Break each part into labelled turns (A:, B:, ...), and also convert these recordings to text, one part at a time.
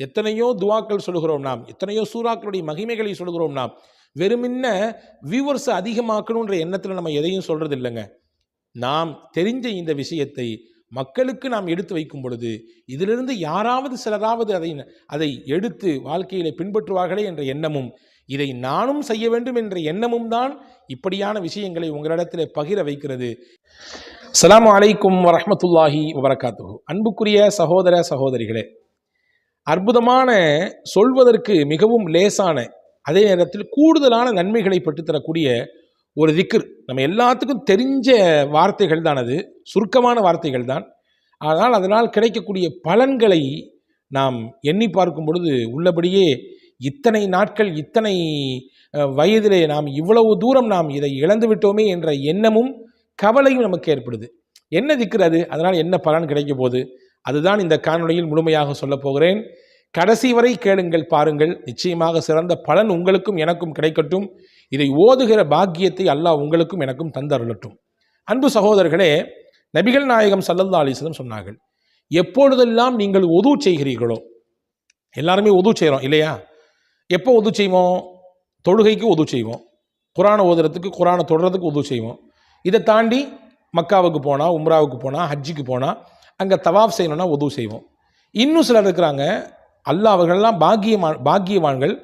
A: எத்தனையோ துவாக்கள் சொல்கிறோம் நாம் எத்தனையோ சூறாக்களுடைய மகிமைகளை சொல்கிறோம் நாம் வெறுமின்ன வியூவர்ஸை அதிகமாக்கணுன்ற எண்ணத்தில் நம்ம எதையும் சொல்கிறது இல்லைங்க நாம் தெரிஞ்ச இந்த விஷயத்தை மக்களுக்கு நாம் எடுத்து வைக்கும் பொழுது இதிலிருந்து யாராவது சிலராவது அதை அதை எடுத்து வாழ்க்கையில பின்பற்றுவார்களே என்ற எண்ணமும் இதை நானும் செய்ய வேண்டும் என்ற எண்ணமும் தான் இப்படியான விஷயங்களை உங்களிடத்தில் பகிர வைக்கிறது. சலாம் அலைக்கும் வரமத்துல்லாஹி வபரகாத்துஹு. அன்புக்குரிய சகோதர சகோதரிகளே அற்புதமான சொல்வதற்கு மிகவும் லேசான அதே நேரத்தில் கூடுதலான நன்மைகளை பெற்றுத்தரக்கூடிய ஒரு திக்ர். நம்ம எல்லாத்துக்கும் தெரிஞ்ச வார்த்தைகள் தான் அது சுருக்கமான வார்த்தைகள் தான். ஆனால் அதனால் கிடைக்கக்கூடிய பலன்களை நாம் எண்ணி பார்க்கும் பொழுது உள்ளபடியே இத்தனை நாட்கள் இத்தனை வயதிலே நாம் இவ்வளவு தூரம் நாம் இதை இழந்து விட்டோமே என்ற எண்ணமும் கவலையும் நமக்கு ஏற்படுது. என்ன திக்கிறது அதனால் என்ன பலன் கிடைக்க போகுது? அதுதான் இந்த காணொலியில் முழுமையாக சொல்லப் போகிறேன். கடைசி வரை கேளுங்கள் பாருங்கள். நிச்சயமாக சிறந்த பலன் உங்களுக்கும் எனக்கும் கிடைக்கட்டும். இதை ஓதுகிற பாக்கியத்தை அல்லாஹ் உங்களுக்கும் எனக்கும் தந்தருளட்டும். அன்பு சகோதரர்களே நபிகள் நாயகம் சல்லல்லா அலிஸ்லம் சொன்னார்கள் எப்பொழுதெல்லாம் நீங்கள் உது செய்கிறீர்களோ? எல்லாருமே உது செய்கிறோம் இல்லையா? எப்போ உது செய்வோம்? தொழுகைக்கு உது செய்வோம். குரானை ஓதுறதுக்கு குரானை தொடுறதுக்கு உது செய்வோம். இதை தாண்டி மக்காவுக்கு போனால் உம்ராவுக்கு போனால் ஹஜ்ஜிக்கு போனால் அங்கே தவாப் செய்யணும்னா உதவு செய்வோம். இன்னும் சிலர் இருக்கிறாங்க அல்லாஹ் அவர்கள்லாம் பாக்கியமா பாக்கியவான்கள்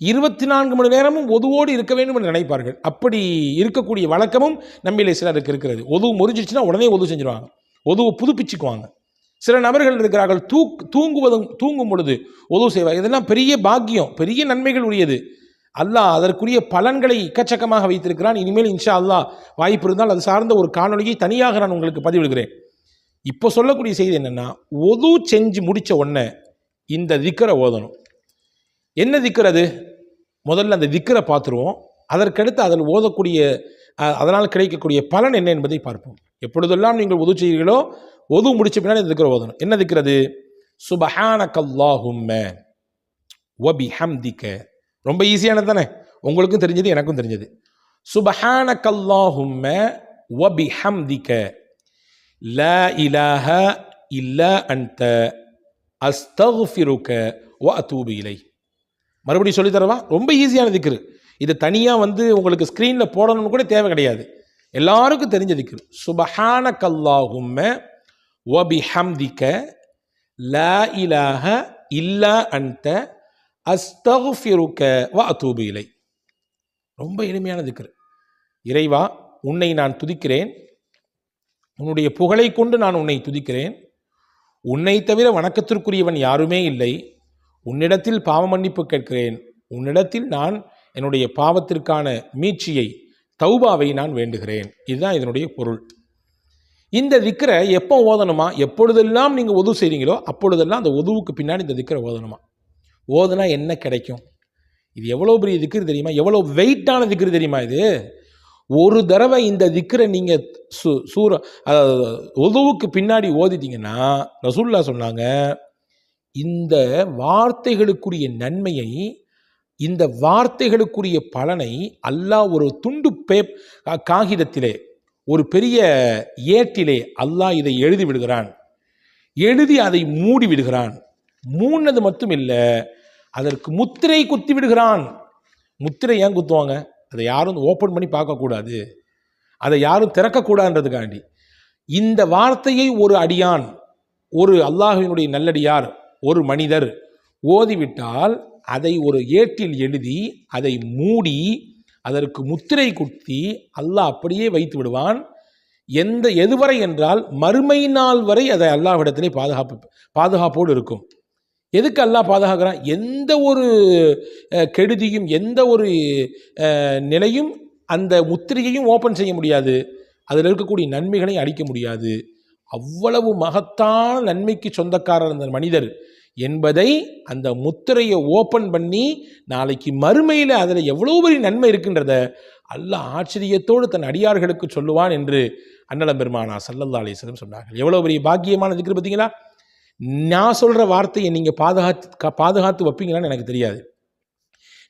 A: இருபத்தி நான்கு மணி நேரமும் ஒதுவோடு இருக்க வேண்டும் என்று நினைப்பார்கள். அப்படி இருக்கக்கூடிய வழக்கமும் நம்மிலே சிலருக்கு இருக்கிறது. ஒதுவு முறிஞ்சிச்சுன்னா உடனே ஒதுவு செஞ்சுருவாங்க. ஒதுவை புதுப்பிச்சுக்குவாங்க. சில நபர்கள் இருக்கிறார்கள் தூ தூங்குவதும் தூங்கும் பொழுது உதவு செய்வார். இதெல்லாம் பெரிய பாக்கியம் பெரிய நன்மைகள் உரியது. அல்லாஹ் அதற்குரிய பலன்களை இக்கச்சக்கமாக வைத்திருக்கிறான். இனிமேல் இன்ஷா அல்லாஹ் வாய்ப்பு இருந்தால் அது சார்ந்த ஒரு காணொளியை தனியாக நான் உங்களுக்கு பதிவிடுகிறேன். இப்போ சொல்லக்கூடிய செய்தி என்னென்னா ஒது செஞ்சு முடித்த உடனே இந்த திக்கரை ஓதணும். என்ன திக்கிறது முதல்ல அந்த திக்கரை பார்த்துருவோம். அதற்கடுத்து அதில் ஓதக்கூடிய அதனால் கிடைக்கக்கூடிய பலன் என்ன என்பதை பார்ப்போம். எப்பொழுதெல்லாம் நீங்கள் உதவு செய்கிறீர்களோ ஒது முடிச்ச பின்னாடி இந்த திக்கரை ஓதணும். என்ன திக்கிறது சுபஹானக்கல்லாஹும்ம வபி ஹம்திக்க ரொம்ப ஈஸியானது தானே? உங்களுக்கும் தெரிஞ்சது எனக்கும் தெரிஞ்சது. சுபஹானக்கல்லாஹும்ம வபி ஹம்திக்க ல இலாஹ இல்ல அன்த. அஸ்தகுஃபிருக்க வ அத்தூபு இலை. மறுபடியும் சொல்லித் தரவா? ரொம்ப ஈஸியான திக்ரு. இது தனியாக வந்து உங்களுக்கு ஸ்க்ரீனில் போடணும்னு கூட தேவை கிடையாது. எல்லாருக்கும் தெரிஞ்ச திக்ரு. சுபஹான கல்லாஹும்ம வபி ஹம்திக்க ல இலாஹ இல்லா அன்த. அஸ்தகுஃபிருக்க வ அத்தூபு இலை. ரொம்ப எளிமையான திக்ரு. இறைவா உன்னை நான் துதிக்கிறேன். உன்னுடைய புகழை கொண்டு நான் உன்னை துதிக்கிறேன். உன்னை தவிர வணக்கத்திற்குரியவன் யாருமே இல்லை. உன்னிடத்தில் பாவ மன்னிப்பு கேட்கிறேன். உன்னிடத்தில் நான் என்னுடைய பாவத்திற்கான மீட்சியை தௌபாவை நான் வேண்டுகிறேன். இதுதான் இதனுடைய பொருள். இந்த திக்கரை எப்போ ஓதணுமா? எப்பொழுதெல்லாம் நீங்கள் உதவு செய்கிறீங்களோ அப்பொழுதெல்லாம் அந்த உதவுக்கு பின்னாடி இந்த திக்கரை ஓதணுமா? ஓதுனா என்ன கிடைக்கும்? இது எவ்வளோ பெரிய திக்ரு தெரியுமா? எவ்வளோ வெயிட்டான திக்ரு தெரியுமா இது? ஒரு தடவை இந்த திக்கரை நீங்கள் சு சூர அதாவது உதவுக்கு பின்னாடி ஓதிட்டீங்கன்னா ரசூல்லா சொன்னாங்க இந்த வார்த்தைகளுக்குரிய நன்மையை இந்த வார்த்தைகளுக்குரிய பலனை அல்லாஹ் ஒரு துண்டு பே காகிதத்திலே ஒரு பெரிய ஏட்டிலே அல்லாஹ் இதை எழுதி விடுகிறான். எழுதி அதை மூடி விடுகிறான். மூடினது மட்டும் இல்லை அதற்கு முத்திரை குத்தி விடுகிறான். முத்திரை ஏன் குத்துவாங்க? அதை யாரும் ஓப்பன் பண்ணி பார்க்கக்கூடாது. அதை யாரும் திறக்கக்கூடாதுன்றதுக்காண்டி. இந்த வார்த்தையை ஒரு அடியான் ஒரு அல்லாஹினுடைய நல்லடியார் ஒரு மனிதர் ஓதிவிட்டால் அதை ஒரு ஏட்டில் எழுதி அதை மூடி அதற்கு முத்திரை குத்தி அல்லாஹ் அப்படியே வைத்து விடுவான். எந்த எதுவரை என்றால் மறுமை நாள் வரை அதை அல்லாஹ்விடத்திலே பாதுகாப்பு பாதுகாப்போடு இருக்கும். எதுக்கு அல்லாஹ் பாதுகாக்கிறான்? எந்த ஒரு கெடுதியும் எந்த ஒரு நிலையும் அந்த முத்திரையையும் ஓப்பன் செய்ய முடியாது. அதில் இருக்கக்கூடிய நன்மைகளை அழிக்க முடியாது. அவ்வளவு மகத்தான நன்மைக்கு சொந்தக்காரர் அந்த மனிதர். என்பதை அந்த முத்திரையை ஓப்பன் பண்ணி நாளைக்கு மறுமையில் அதில் எவ்வளோ பெரிய நன்மை இருக்கின்றத அல்ல ஆச்சரியத்தோடு தன் அடியார்களுக்கு சொல்லுவான் என்று அன்னலம் பெருமானா சல்லல்லா அலிஸ்லம் சொன்னார்கள். எவ்வளோ பெரிய பாக்கியமான இருக்கிற பார்த்தீங்களா? நான் சொல்கிற வார்த்தையை நீங்கள் பாதுகாத்து கா- பாதுகாத்து வைப்பீங்களான்னு எனக்கு தெரியாது.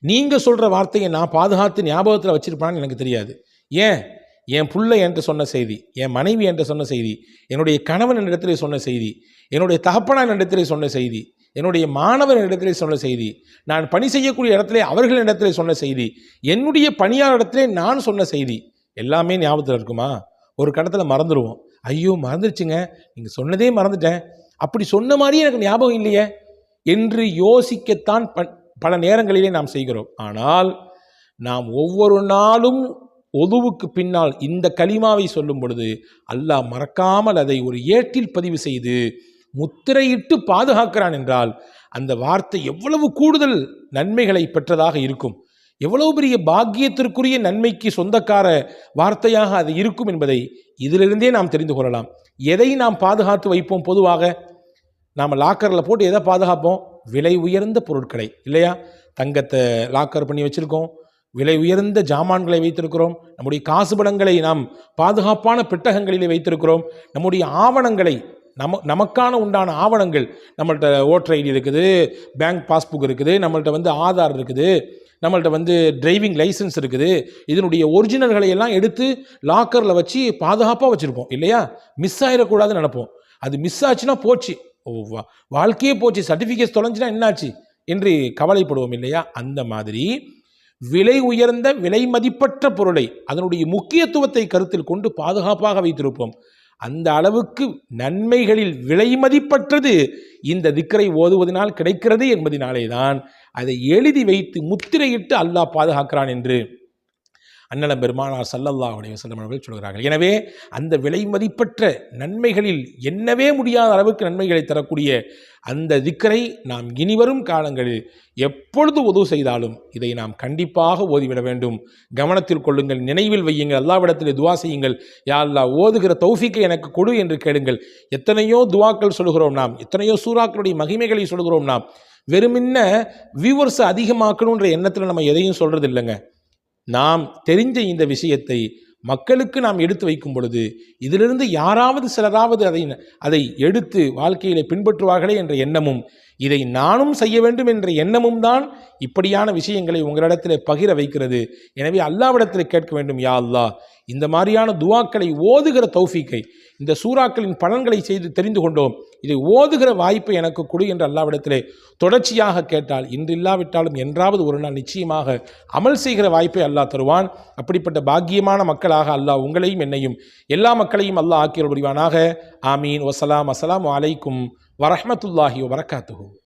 A: நீங்கள் சொல்கிற வார்த்தையை நான் பாதுகாத்து ஞாபகத்தில் வச்சுருப்பான்னு எனக்கு தெரியாது. ஏன்? என் புள்ள என்கிட்ட சொன்ன செய்தி என் மனைவி என்கிட்ட சொன்ன செய்தி என்னுடைய கணவன் என்னிடத்திலே சொன்ன செய்தி என்னுடைய தகப்பனா என்னிடத்திலே சொன்ன செய்தி என்னுடைய மாணவர்களிடத்திலே சொன்ன செய்தி நான் பணி செய்யக்கூடிய இடத்திலே இடத்துல சொன்ன செய்தி என்னுடைய பணியாளரிடத்திலே நான் சொன்ன செய்தி எல்லாமே ஞாபகத்தில் இருக்குமா? ஒரு கடத்தில் மறந்துடுவோம் ஐயோ மறந்துருச்சுங்க. நீங்கள் சொன்னதே மறந்துட்டேன். அப்படி சொன்ன மாதிரியே எனக்கு ஞாபகம் இல்லையே என்று யோசிக்கத்தான் பல நேரங்களிலே நாம் செய்கிறோம். ஆனால் நாம் ஒவ்வொரு நாளும் ஒதுவுக்கு பின்னால் இந்த கலிமாவை சொல்லும் பொழுது அல்லாஹ் மறக்காமல் அதை ஒரு ஏட்டில் பதிவு செய்து முத்திரையிட்டு பாதுகாக்கிறான் என்றால் அந்த வார்த்தை எவ்வளவு கூடுதல் நன்மைகளை பெற்றதாக இருக்கும். எவ்வளவு பெரிய பாக்கியத்திற்குரிய நன்மைக்கு சொந்தக்கார வார்த்தையாக அது இருக்கும் என்பதை இதிலிருந்தே நாம் தெரிந்து கொள்ளலாம். எதை நாம் பாதுகாத்து வைப்போம் பொதுவாக? நாம் லாக்கரில் போட்டு எதை பாதுகாப்போம்? விலை உயர்ந்த பொருட்களை. இல்லையா? தங்கத்தை லாக்கர் பண்ணி வச்சுருக்கோம். விலை உயர்ந்த ஜாமான்களை வைத்திருக்கிறோம். நம்முடைய காசுபடங்களை நாம் பாதுகாப்பான பெட்டகங்களிலே வைத்திருக்கிறோம். நம்முடைய ஆவணங்களை நம நமக்கான உண்டான ஆவணங்கள் நம்மள்கிட்ட ஓட்டர் ஐடி இருக்குது பேங்க் பாஸ்புக் இருக்குது நம்மள்கிட்ட வந்து ஆதார் இருக்குது நம்மள்கிட்ட வந்து டிரைவிங் லைசன்ஸ் இருக்குது. இதனுடைய ஒரிஜினல்களை எல்லாம் எடுத்து லாக்கரில் வச்சு பாதுகாப்பாக வச்சுருப்போம். இல்லையா? மிஸ் ஆகிடக்கூடாதுன்னு நினைப்போம். அது மிஸ் ஆச்சுன்னா போச்சு. வாழ்க்கையே போச்சு. சர்டிஃபிகேட்ஸ் தொலைஞ்சினா என்னாச்சு? என்று கவலைப்படுவோம் இல்லையா? அந்த மாதிரி விலை உயர்ந்த விலை மதிப்பற்ற பொருளை அதனுடைய முக்கியத்துவத்தை கருத்தில் கொண்டு பாதுகாப்பாக வைத்திருப்போம். அந்த அளவுக்கு நன்மைகளில் விலை மதிப்பற்றது இந்த திக்கரை ஓதுவதனால் கிடைக்கிறது என்பதினாலே தான் அதை எழுதி வைத்து முத்திரையிட்டு அல்லாஹ் பாதுகாக்கிறான் என்று அன்னல பெருமானார் சல்லல்லா உடைய செல்லம் அவர்கள் சொல்கிறார்கள். எனவே அந்த விலை மதிப்பற்ற நன்மைகளில் என்னவே முடியாத அளவுக்கு நன்மைகளை தரக்கூடிய அந்த திக்கரை நாம் இனிவரும் காலங்களில் எப்பொழுது உதவு செய்தாலும் இதை நாம் கண்டிப்பாக ஓதிவிட வேண்டும். கவனத்தில் கொள்ளுங்கள் நினைவில் வையுங்கள் அல்லாவிடத்தில் துவா செய்யுங்கள். யாருல்லா ஓதுகிற தௌஃபிக்கை எனக்கு கொடு என்று கேளுங்கள். எத்தனையோ துவாக்கள் சொல்கிறோம் நாம் எத்தனையோ சூறாக்களுடைய மகிமைகளை சொல்கிறோம் நாம். வெறுமின்ன வியூவர்ஸை அதிகமாக்கணுன்ற எண்ணத்தில் நம்ம எதையும் சொல்கிறது இல்லைங்க நாம் தெரிஞ்ச இந்த விஷயத்தை மக்களுக்கு நாம் எடுத்து வைக்கும் பொழுது இதிலிருந்து யாராவது சிலராவது அதை அதை எடுத்து வாழ்க்கையிலே பின்பற்றுவார்களே என்ற எண்ணமும் இதை நானும் செய்ய வேண்டும் என்ற எண்ணமும் தான் இப்படியான விஷயங்களை உங்களிடத்தில் பகிர வைக்கிறது. எனவே அல்லாவிடத்தில் கேட்க வேண்டும் யா அல்லாஹ் இந்த மாதிரியான துவாக்களை ஓதுகிற தௌஃபீக்கை இந்த சூறாக்களின் பலன்களை செய்து தெரிந்து கொண்டோம். இதை ஓதுகிற வாய்ப்பை எனக்கு கொடு என்று அல்லாவிடத்திலே தொடர்ச்சியாக கேட்டால் இன்று இல்லாவிட்டாலும் என்றாவது ஒரு நாள் நிச்சயமாக அமல் செய்கிற வாய்ப்பை அல்லாஹ் தருவான். அப்படிப்பட்ட பாக்கியமான மக்களாக அல்லாஹ் உங்களையும் என்னையும் எல்லா மக்களையும் அல்லாஹ் ஆக்கியல் புரிவானாக ஆமீன் வசலாம் அஸ்ஸலாமு ورحمة الله وبركاته.